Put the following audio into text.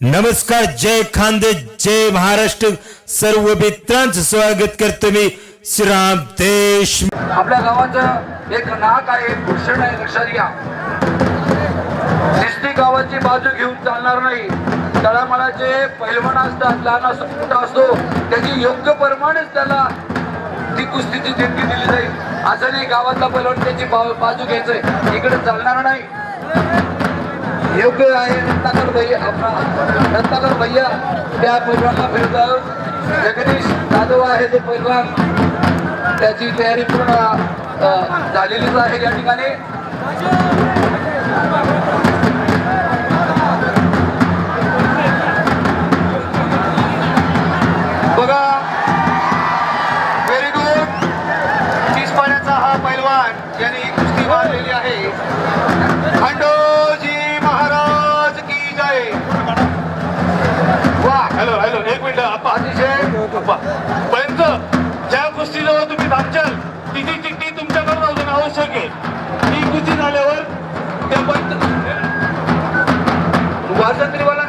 नमस्कार जय खानदे जय महाराष्ट्र. सर्व मित्रांचं स्वागत करतो मी श्रीराम देश आपल्या गावाचं एक नाक आहे भूषण आहे लक्षात घ्या. निस्ती गावाची बाजू घेऊन चालणार नाही. तळामळाचे पैलवान असतात लहान असो मोठा असतो त्याची योग्य प्रमाणेच त्याला ती कुस्तीची देणगी दिली जाईल. असं नाही गावातला पैलवान त्याची बाजू घ्यायचंय. इकडे चालणार नाही. योग्य आहे. रत्नाकर भैया आपला रत्नाकर भैया त्या पैलवानला फिरतात जगदीश जाधव आहे ते पैलवान त्याची तयारी पूर्ण झालेलीच आहे या ठिकाणी. बघा व्हेरी गुड तीस पाण्याचा हा पैलवान यांनी ही कुस्ती मारलेली आहे. हॅलो हॅलो एक मिनिट आपा अतिशय पर्यंत ज्या गोष्टीजवळ तुम्ही थांबचाल तिची चिठ्ठी तुमच्याकडून अजून आवश्यक आहे. ती कुस्ती झाल्यावर त्या पंच वाजंत्रीवाला